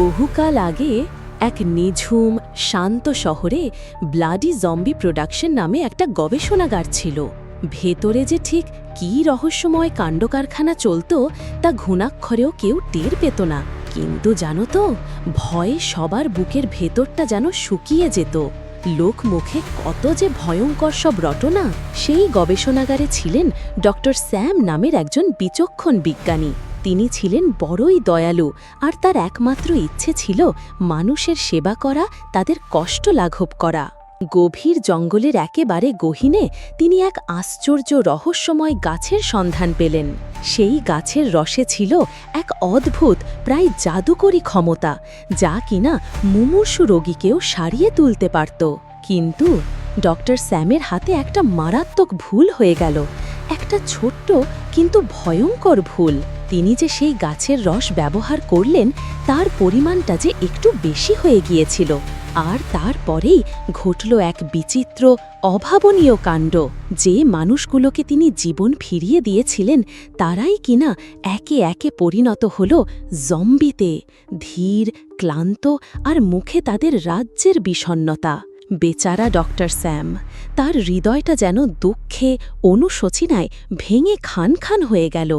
বহুকাল আগে এক নিঝুম, শান্ত শহরে ব্লাডি জম্বি প্রোডাকশন নামে একটা গবেষণাগার ছিল। ভেতরে যে ঠিক কী রহস্যময় কাণ্ডকারখানা চলত, তা ঘুণাক্ষরেও কেউ টের পেত না। কিন্তু জানো তো, ভয়ে সবার বুকের ভেতরটা যেন শুকিয়ে যেত। লোক মুখে কত যে ভয়ঙ্কর সব রটনা, সেই গবেষণাগারে ছিলেন ডক্টর স্যাম নামের একজন বিচক্ষণ বিজ্ঞানী। তিনি ছিলেন বড়ই দয়ালু, আর তার একমাত্র ইচ্ছে ছিল মানুষের সেবা করা, তাদের কষ্ট লাঘব করা। গভীর জঙ্গলের একেবারে গহীনে তিনি এক আশ্চর্য রহস্যময় গাছের সন্ধান পেলেন। সেই গাছের রসে ছিল এক অদ্ভুত, প্রায় জাদুকরী ক্ষমতা, যা কিনা মুমূর্ষু রোগীকেও সারিয়ে তুলতে পারত। কিন্তু ডক্টর স্যামের হাতে একটা মারাত্মক ভুল হয়ে গেল, একটা ছোট্ট কিন্তু ভয়ঙ্কর ভুল। তিনি যে সেই গাছের রস ব্যবহার করলেন, তার পরিমাণটা যে একটু বেশি হয়ে গিয়েছিল। আর তারপরেই ঘটল এক বিচিত্র, অভাবনীয় কাণ্ড, যে মানুষগুলোকে তিনি জীবন ফিরিয়ে দিয়েছিলেন, তারাই কিনা একে একে পরিণত হল জম্বিতে, ধীর, ক্লান্ত আর মুখে তাদের রাজ্যের বিষণ্নতা বেচারা ডক্টর স্যাম, তার হৃদয়টা যেন দুঃখে, অনুশোচনায় ভেঙে খান খান হয়ে গেল।